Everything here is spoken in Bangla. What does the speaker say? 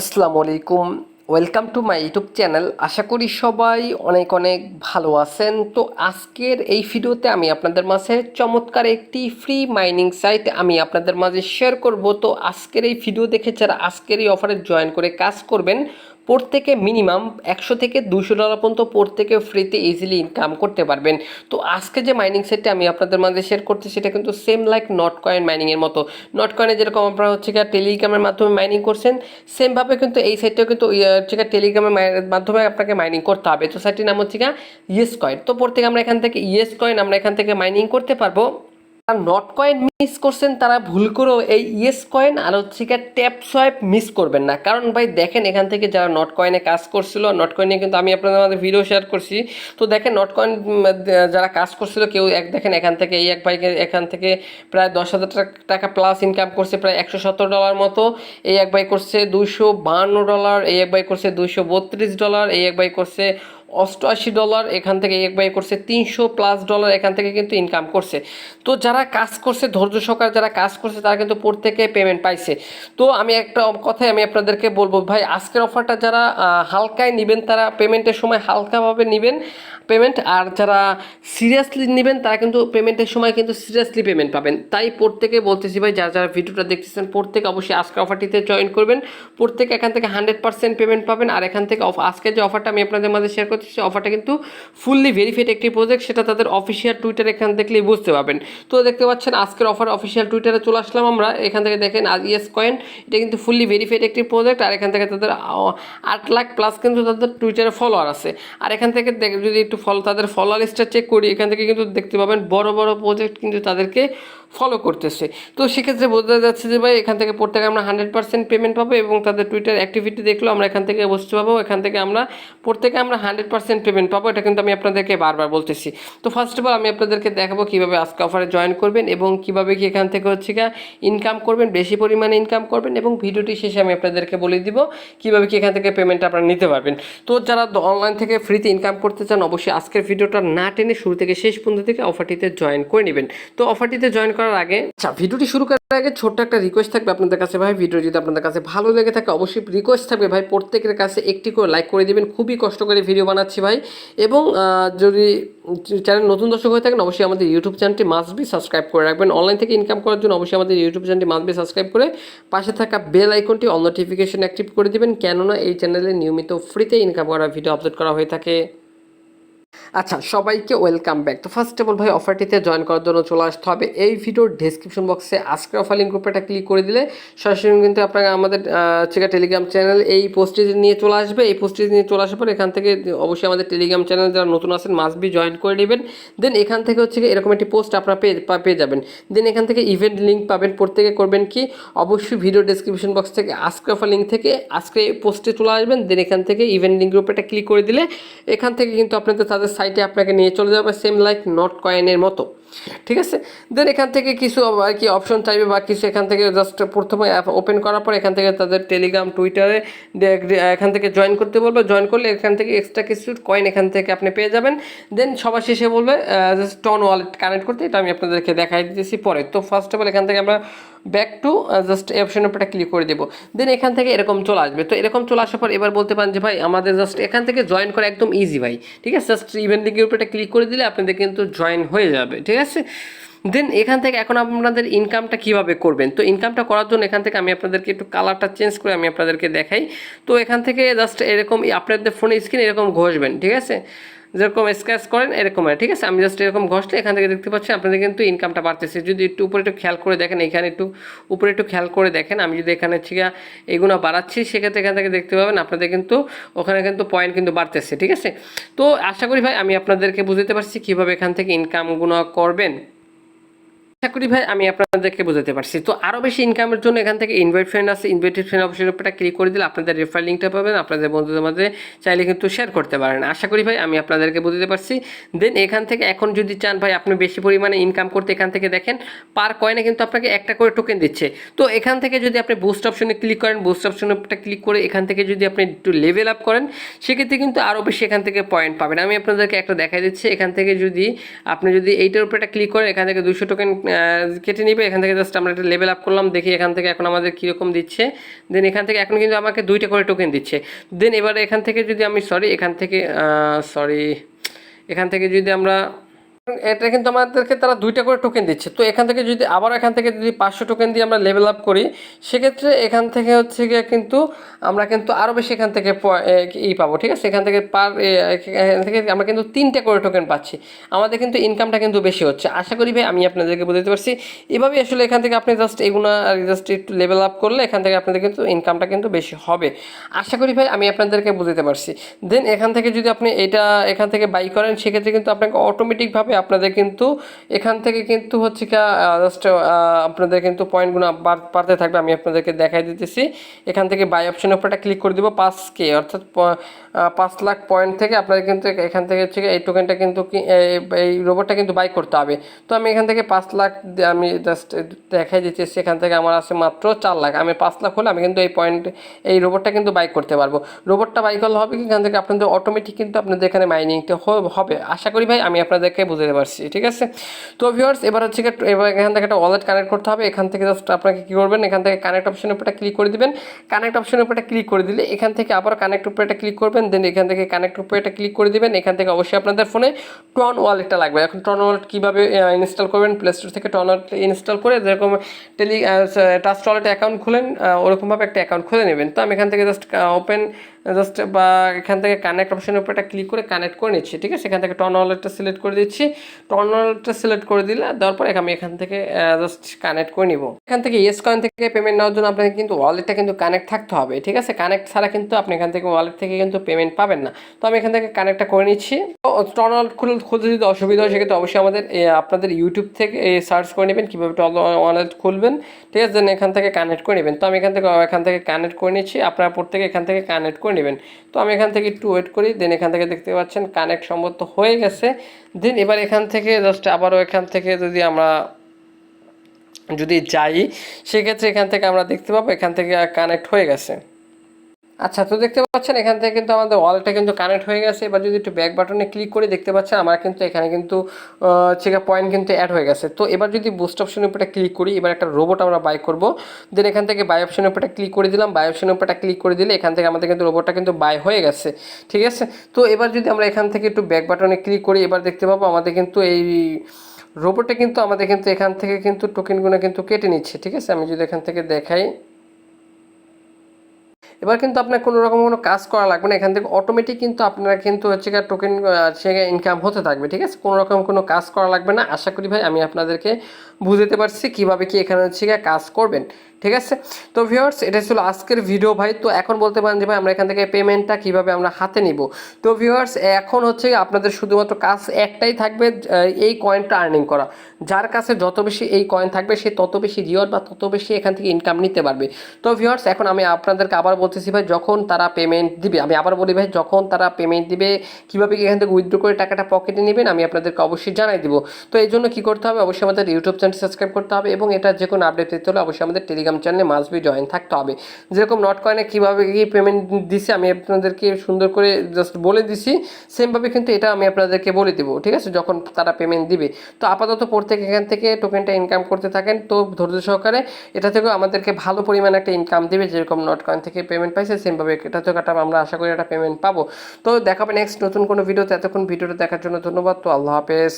আসসালামু আলাইকুম welcome to my YouTube channel আশা করি সবাই অনেক অনেক ভালো আছেন। তো আজকের এই ভিডিওতে আমি আপনাদের মাঝে চমৎকার একটি ফ্রি মাইনিং সাইট আমি আপনাদের মাঝে শেয়ার করব। তো আজকের এই ভিডিও দেখে যারা আজকের এই অফারে জয়েন করে কাজ করবেন প্রত্যেকে মিনিমাম একশো থেকে দুশো ডলার পর্যন্ত প্রত্যেকে ফ্রিতে ইজিলি ইনকাম করতে পারবেন। তো আজকে যে মাইনিং সেটটা আমি আপনাদের মাঝে শেয়ার করছি, সেটা কিন্তু সেম লাইক নট কয়েন মাইনিংয়ের মতো। নট কয়েনে যেরকম আপনারা হচ্ছে গিয়ে টেলিগ্রামের মাধ্যমে মাইনিং করছেন সেমভাবে কিন্তু এই সাইটটাও কিন্তু ইয়ে হচ্ছে গিয়ে টেলিগ্রামের মাধ্যমে আপনাকে মাইনিং করতে হবে। তো সাইটটির নাম হচ্ছে গিয়ে ইয়েস কয়েন তো প্রত্যেকে আমরা এখান থেকে ইয়েস কয়েন আমরা এখান থেকে মাইনিং করতে পারব। নট কয়েন মিস করছেন, তারা ভুল করেও এই ইয়েস কয়েন আর হচ্ছে কি ট্যাপ সোয়াইপ মিস করবেন না। কারণ ভাই, দেখেন এখান থেকে যারা নট কয়েনে কাজ করছিল নট কয়েনে কিন্তু আমি আপনাদের আমাদের ভিডিও শেয়ার করছি। তো দেখেন নট কয়েন যারা কাজ করছিল, কেউ এক, দেখেন এখান থেকে এই এক ভাইকে, এখান থেকে প্রায় দশ হাজার টাকা প্লাস ইনকাম করছে, প্রায় একশো সত্তর ডলার মতো। এই এক ভাই করছে দুইশো বাহান্ন ডলার এই এক ভাই করছে দুইশো বত্রিশ ডলার এই এক ভাই করছে অষ্টআশি ডলার এখান থেকে এক বাই করছে, তিনশো প্লাস ডলার এখান থেকে কিন্তু ইনকাম করছে। তো যারা কাজ করছে, ধৈর্য সহকারে যারা কাজ করছে, তারা কিন্তু প্রত্যেকে পেমেন্ট পাইছে। তো আমি একটা কথাই আমি আপনাদেরকে বলব, ভাই, আজকের অফারটা যারা হালকায় নেবেন, তারা পেমেন্টের সময় হালকাভাবে নেবেন পেমেন্ট আর যারা সিরিয়াসলি নেবেন, তারা কিন্তু পেমেন্টের সময় কিন্তু সিরিয়াসলি পেমেন্ট পাবেন। তাই প্রত্যেকে বলতেছি, ভাই, যারা যারা ভিডিওটা দেখতেছেন, প্রত্যেকে অবশ্যই আজকের অফারটিতে জয়েন করবেন। প্রত্যেকে এখান থেকে হান্ড্রেড পার্সেন্ট পেমেন্ট পাবেন, আর এখান থেকে off- আজকে যে অফারটা আমি আপনাদের মাঝে শেয়ার করতেছি অফারটা কিন্তু ফুললি ভেরিফাইড একটি প্রজেক্ট সেটা তাদের অফিসিয়াল টুইটার এখান দেখলেই বুঝতে পারবেন। তো দেখতে পাচ্ছেন আজকের অফার অফিসিয়াল টুইটারে চলে আসলাম আমরা, এখান থেকে দেখেন আজ ইয়েস কয়েন এটা কিন্তু ফুললি ভেরিফাইড একটি প্রজেক্ট আর এখান থেকে তাদের আট লাখ প্লাস কিন্তু তাদের টুইটারে ফলোয়ার আছে। আর এখান থেকে যদি একটু ফলো তাদের ফলোয়ার লিস্টটা চেক করি, এখান থেকে কিন্তু দেখতে পাবেন বড় বড় প্রজেক্ট কিন্তু তাদেরকে ফলো করতেছে। তো সেক্ষেত্রে বোঝা যাচ্ছে যে, ভাই, এখান থেকে প্রত্যেকে আমরা হান্ড্রেড পার্সেন্ট পেমেন্ট পাবো এবং তাদের টুইটার অ্যাক্টিভিটি দেখলেও আমরা এখান থেকে বুঝতে পাবো, এখান থেকে আমরা, প্রত্যেকে আমরা হান্ড্রেড পার্সেন্ট পেমেন্ট পাবো। এটা কিন্তু আমি আপনাদেরকে বারবার বলতেছি। তো ফার্স্ট অফ অল আমি আপনাদেরকে দেখাবো কীভাবে আজকে অফারে জয়েন করবেন এবং কীভাবে কি এখান থেকে হচ্ছে গিয়ে ইনকাম করবেন, বেশি পরিমাণে ইনকাম করবেন এবং ভিডিওটি শেষে আমি আপনাদেরকে বলে দিব কীভাবে কি এখান থেকে পেমেন্ট আপনারা নিতে পারবেন। তো যারা অনলাইন থেকে ফ্রিতে ইনকাম করতে চান, অবশ্যই আজকের ভিডিওটা না টেনে শুরু থেকে শেষ পর্যন্ত থেকে অফারটিতে জয়েন করে নেবেন। তো অফারটিতে জয়েন করার আগে। আচ্ছা ভিডিওটি শুরু করার আগে ছোট্ট একটা রিকোয়েস্ট থাকবে আপনাদের কাছে ভাই। ভিডিও যদি আপনাদের কাছে ভালো লেগে থাকে, অবশ্যই রিকোয়েস্ট থাকবে ভাই। প্রত্যেকের কাছে একটি করে লাইক করে দিবেন। খুবই কষ্ট করে ভিডিও বানাচ্ছি ভাই। এবং যদি চ্যানেল নতুন দর্শক হয়ে থাকেন, অবশ্যই আমাদের ইউটিউব চ্যানেলটি মাস্ট বি সাবস্ক্রাইব করে রাখবেন। অনলাইন থেকে ইনকাম করার জন্য অবশ্যই আমাদের ইউটিউব চ্যানেলটি মাস্ট বি সাবস্ক্রাইব করে পাশে থাকা বেল আইকনটি অল নোটিফিকেশন অ্যাক্টিভ করে দিবেন। কেননা এই চ্যানেলে নিয়মিত ফ্রিতে ইনকাম করার ভিডিও আপলোড করা হয়ে থাকে। আচ্ছা সবাইকে ওয়েলকাম ব্যাক তো ফার্স্ট অফ অল ভাই অফারটিতে জয়েন করার জন্য চলে আসতে হবে। এই ভিডিওর ডেসক্রিপশন বক্সে আজকের অফার লিঙ্ক উপরটা ক্লিক করে দিলে সরাসরি কিন্তু আপনারা আমাদের চেকা টেলিগ্রাম চ্যানেল এই পোস্টটি নিয়ে চলে আসবে। এই পোস্টটি নিয়ে চলে আসার পর এখান থেকে অবশ্যই আমাদের টেলিগ্রাম চ্যানেল যারা নতুন আছেন মাস্ট বি জয়েন করে নেবেন। দেন এখান থেকে হচ্ছে এরকম একটি পোস্ট আপনারা পেয়ে পেয়ে যাবেন। দেন এখান থেকে ইভেন্ট লিঙ্ক পাবেন। প্রত্যেকে করবেন কি? অবশ্যই ভিডিও ডেসক্রিপশন বক্স থেকে, আজকের অফার লিঙ্ক থেকে, আজকে পোস্টে চলে আসবেন। দেন এখান থেকে ইভেন্ট লিঙ্কের উপর একটা ক্লিক করে দিলে এখান থেকে কিন্তু আপনাদের তাদের সাইটে আপনাকে নিয়ে চলে যাবে সেম লাইক নট কয়েনের মতো। ঠিক আছে? দেন এখান থেকে কিছু আর কি অপশন চাইবে বা কিছু এখান থেকে জাস্ট প্রথমে ওপেন করার পর এখান থেকে তাদের টেলিগ্রাম টুইটারে এখান থেকে জয়েন করতে বলবে। জয়েন করলে এখান থেকে এক্সট্রা কিছু কয়েন এখান থেকে আপনি পেয়ে যাবেন। দেন সবার শেষে বলবে জাস্ট টন ওয়ালেট কানেক্ট করতে। এটা আমি আপনাদেরকে দেখাই দিতেছি পরে। তো ফার্স্ট অফ অল এখান থেকে আমরা ব্যাক টু জাস্ট এই অপশনের উপরটা ক্লিক করে দেবো। দেন এখান থেকে এরকম চলে আসবে। তো এরকম চলে আসার পর এবার বলতে পারেন যে, ভাই, আমাদের জাস্ট এখান থেকে জয়েন করা একদম ইজি ভাই। ঠিক আছে? জাস্ট ইভেন্ট লিঙ্কের উপরটা ক্লিক করে দিলে আপনাদের কিন্তু জয়েন হয়ে যাবে। ঠিক দেন এখান থেকে এখন আপনাদের ইনকামটা কীভাবে করবেন? তো ইনকামটা করার জন্য এখান থেকে আমি আপনাদেরকে একটু কালারটা চেঞ্জ করে আমি আপনাদেরকে দেখাই। তো এখান থেকে জাস্ট এরকম, আপনাদের ফোনে স্ক্রিন এরকম ঘষবেন, ঠিক আছে? যেরকম স্ক্র্যাচ করেন এরকম হয়, ঠিক আছে? আমি জাস্ট এরকম ঘষলে এখান থেকে দেখতে পাচ্ছি আপনাদের কিন্তু ইনকামটা বাড়তেছে। যদি একটু উপরে একটু খেয়াল করে দেখেন এখানে একটু উপরে একটু খেয়াল করে দেখেন আমি যদি এখানে ঠিক এগুলো বাড়াচ্ছি সেক্ষেত্রে এখান থেকে দেখতে পাবেন আপনাদের কিন্তু ওখানে কিন্তু পয়েন্ট কিন্তু বাড়তেছে। ঠিক আছে? তো আশা করি ভাই আমি আপনাদেরকে বুঝতে পারছি কীভাবে এখান থেকে ইনকামগুলো করবেন। আশা করি ভাই, আমি আপনাদেরকে বোঝাতে পারছি। তো আরও বেশি ইনকামের জন্য এখান থেকে ইনভাইট ফ্রেন্ড আছে ইনভাইটেড ফ্রেন্ড অপশনের উপরটা ক্লিক করে দিলে আপনাদের রেফার লিঙ্কটা পাবেন, আপনাদের বন্ধুদের মাঝে চাইলে কিন্তু শেয়ার করতে পারেন। আশা করি ভাই, আমি আপনাদেরকে বোঝাতে পারছি। দেন এখান থেকে এখন যদি চান ভাই, আপনি বেশি পরিমাণে ইনকাম করতে এখান থেকে দেখেন পার কয়েনে কিন্তু আপনাকে একটা করে টোকেন দিচ্ছে। তো এখান থেকে যদি আপনি বুস্ট অপশনে ক্লিক করেন বুস্ট অপশনের উপরটা ক্লিক করে এখান থেকে যদি আপনি একটু লেভেল আপ করেন, সেক্ষেত্রে কিন্তু আরও বেশি এখান থেকে পয়েন্ট পাবেন। আমি আপনাদেরকে একটা দেখাই দিচ্ছি। এখান থেকে যদি আপনি যদি এইটার উপরে একটা ক্লিক করেন, এখান থেকে দুশো টোকেন কেটে নিবে, এখান থেকে জাস্ট আমরা একটা লেভেল আপ করলাম, দেখি এখান থেকে এখন আমাদের কীরকম দিচ্ছে। দেন এখান থেকে এখন কিন্তু আমাকে দুইটা করে টোকেন দিচ্ছে। দেন এবার এখান থেকে যদি আমি সরি এখান থেকে সরি এখান থেকে যদি আমরা এটা কিন্তু আমাদেরকে তারা দুইটা করে টোকেন দিচ্ছে তো এখান থেকে যদি আবার এখান থেকে যদি পাঁচশো টোকেন দিয়ে আমরা লেভেল আপ করি সেক্ষেত্রে এখান থেকে হচ্ছে গিয়ে কিন্তু আমরা কিন্তু আরও বেশি এখান থেকে ই পাবো ঠিক আছে এখান থেকে পার এখান থেকে আমরা কিন্তু তিনটে করে টোকেন পাচ্ছি আমাদের কিন্তু ইনকামটা কিন্তু বেশি হচ্ছে আশা করি ভাই আমি আপনাদেরকে বুঝতে পারছি এভাবেই আসলে এখান থেকে আপনি জাস্ট এগুলো জাস্ট একটু লেভেল আপ করলে এখান থেকে আপনাদের কিন্তু ইনকামটা কিন্তু বেশি হবে আশা করি ভাই আমি আপনাদেরকে বুঝতে পারছি দেন এখান থেকে যদি আপনি এটা এখান থেকে বাই করেন সেক্ষেত্রে কিন্তু আপনাকে অটোমেটিকভাবে আপনাদের কিন্তু এখান থেকে কিন্তু হচ্ছে কি জাস্ট আপনাদের কিন্তু পয়েন্টগুলো বাড়তে থাকবে, আমি আপনাদেরকে দেখাই দিতেছি। এখান থেকে বাই অপশনের উপর একটা ক্লিক করে দিব, পাঁচ কে অর্থাৎ পাঁচ লাখ পয়েন্ট থেকে আপনাদের কিন্তু এখান থেকে হচ্ছে গিয়ে এই টোকেনটা কিন্তু কি- এই- রোবটটা কিন্তু বাই করতে হবে। তো আমি এখান থেকে পাঁচ লাখ আমি জাস্ট দেখাই দিতেছি, এখান থেকে আমার আছে মাত্র চার লাখ। আমি পাঁচ লাখ হলে আমি কিন্তু এই পয়েন্ট এই রোবটটা কিন্তু বাই করতে পারব। রোবটটা বাই করলে হবে কি, এখান থেকে আপনাদের অটোমেটিক কিন্তু আপনাদের এখানে মাইনিংটা হবে। আশা করি ভাই, আমি আপনাদেরকে বুঝতে পারছি ঠিক আছে? তো ভিউয়ার্স এবার হচ্ছে এবার এখান থেকে একটা ওয়ালেট কানেক্ট করতে হবে। এখান থেকে জাস্ট আপনাকে কী করবেন? এখান থেকে কানেক্ট অপশনের উপরটা ক্লিক করে দিবেন। কানেক্ট অপশনের উপরটা ক্লিক করে দিলে এখান থেকে আবার কানেক্ট উপরে ক্লিক করবেন। দেন এখান থেকে কানেক্ট উপরে ক্লিক করে দিবেন। এখান থেকে অবশ্যই আপনাদের ফোনে টন ওয়ালেটটা লাগবে। এখন টন ওয়ালেট কীভাবে ইনস্টল করবেন? প্লে স্টোর থেকে টন ওয়ালেট ইনস্টল করে যেরকম টেলি টাচ ওয়ালেট অ্যাকাউন্ট খুলেন ওরকমভাবে একটা অ্যাকাউন্ট খুলে নেবেন। তো আমি এখান থেকে জাস্ট ওপেন জাস্ট বা এখান থেকে কানেক্ট অপশনের উপর একটা ক্লিক করে কানেক্ট করে নিচ্ছি, ঠিক আছে? এখান থেকে টর্ন ওয়ালেটটা সিলেক্ট করে দিচ্ছি। টর্ন ওয়ালেটটা সিলেক্ট করে দিলে, দেওয়ার পরে আমি এখান থেকে জাস্ট কানেক্ট করে নিব। এখান থেকে ইয়েস কয়েন থেকে পেমেন্ট নেওয়ার জন্য আপনাকে কিন্তু ওয়ালেটটা কিন্তু কানেক্ট থাকতে হবে, ঠিক আছে? কানেক্ট ছাড়া কিন্তু আপনি এখান থেকে ওয়ালেট থেকে কিন্তু পেমেন্ট পাবেন না। তো আমি এখান থেকে কানেক্টটা করে নিচ্ছি। তো টন ওয়ালেট খুলে, খুলতে যদি অসুবিধা হয়, সেক্ষেত্রে অবশ্যই আমাদের আপনাদের ইউটিউব থেকে সার্চ করে নেবেন, কীভাবে টন ওয়ালেট খুলবেন, ঠিক আছে? দেন এখান থেকে কানেক্ট করে নেবেন। তো আমি এখান থেকে এখান থেকে কানেক্ট করে নিচ্ছি। আপনারা প্রত্যেকে এখান থেকে কানেক্ট করে নেবেন। তো আমি এখান থেকে একটু ওয়েট করি দেন এখান থেকে দেখতে পাচ্ছেন কানেক্ট সম্ভবত হয়ে গেছে। দেন এবার এখান থেকে জাস্ট আবারও এখান থেকে যদি আমরা যদি যাই, সেক্ষেত্রে এখান থেকে আমরা দেখতে পাবো এখান থেকে কানেক্ট হয়ে গেছে। আচ্ছা তো দেখতে পাচ্ছেন এখান থেকে কিন্তু আমাদের ওয়ালটা কিন্তু কানেক্ট হয়ে গেছে। এবার যদি একটু ব্যাক বাটনে ক্লিক করে, দেখতে পাচ্ছেন আমার কিন্তু এখানে কিন্তু চেকা পয়েন্ট কিন্তু অ্যাড হয়ে গেছে। তো এবার যদি বুস্ট অপশনের উপরে ক্লিক করি, এবার একটা রোবট আমরা বাই করব। দেন এখান থেকে বাই অপশনের উপরে ক্লিক করে দিলাম। বাই অপশনের উপরে ক্লিক করে দিলে এখান থেকে আমাদের কিন্তু রোবটটা কিন্তু বাই হয়ে গেছে। ঠিক আছে? তো এবার যদি আমরা এখান থেকে একটু ব্যাক বাটনে ক্লিক করি, এবার দেখতে পাবো আমাদের কিন্তু এই রোবটটা কিন্তু আমাদের কিন্তু এখান থেকে কিন্তু টোকেনগুলো কিন্তু কেটে নিচ্ছে। ঠিক আছে? আমি যদি এখান থেকে দেখাই। এবার কিন্তু আপনার কোনো রকম কোনো কাজ করা লাগবে না। এখান থেকে অটোমেটিক কিন্তু আপনারা কিন্তু হচ্ছে গিয়ে টোকেন হচ্ছে ইনকাম হতে থাকবে, ঠিক আছে? কোনো রকম কোনো কাজ করা লাগবে না। আশা করি ভাই আমি আপনাদেরকে বুঝতে পারছি কীভাবে কি এখানে হচ্ছে গিয়ে কাজ করবেন, ঠিক আছে? তো ভিউয়ার্স এটা ছিল আজকের ভিডিও ভাই। তো এখন বলতে পারেন যে ভাই আমরা এখান থেকে পেমেন্টটা কীভাবে আমরা হাতে নিব। তো ভিউয়ার্স এখন হচ্ছে আপনাদের শুধুমাত্র কাজ একটাই থাকবে এই কয়েনটা আর্নিং করা। যার কাছে যত বেশি এই কয়েন থাকবে, সে তত বেশি রিওয়ার্ড বা তত বেশি এখান থেকে ইনকাম নিতে পারবে। তো ভিউয়ার্স এখন আমি আপনাদেরকে আবার বলতেছি, ভাই, যখন তারা পেমেন্ট দিবে, আমি আবার বলি, ভাই, যখন তারা পেমেন্ট দিবে, কীভাবে কি এখান থেকে উইথড্র করে টাকাটা পকেটে নেবেন, আমি আপনাদেরকে অবশ্যই জানাই দিব। তো এই জন্য কী করতে হবে? অবশ্যই আমাদের ইউটিউব চ্যানেল সাবস্ক্রাইব করতে হবে এবং এটা যে কোনো আপডেট দিতে হলে অবশ্যই আমাদের টেলিগ্রাম চ্যানেলে মাস্ট বি জয়েন থাকতে হবে। যেরকম নট কয়েনে কীভাবে কি পেমেন্ট দিছে, আমি আপনাদেরকে সুন্দর করে জাস্ট বলে দিছি সেমভাবে কিন্তু এটা আমি আপনাদেরকে বলে দেবো, ঠিক আছে? যখন তারা পেমেন্ট দিবে। তো আপাতত প্রত্যেক এখান থেকে টোকেনটা ইনকাম করতে থাকেন। তো ধৈর্য সহকারে এটা থেকেও আমাদেরকে ভালো পরিমাণে একটা ইনকাম দেবে, যেরকম নট কয়েন থেকে পেমেন্ট পাইছে সেমভাবে এটা তো একটা আমরা আশা করি একটা পেমেন্ট পাবো। তো দেখাবে নেক্সট নতুন কোনো ভিডিওতে এতক্ষণ ভিডিওটা দেখার জন্য ধন্যবাদ, তো আল্লাহ হাফেজ।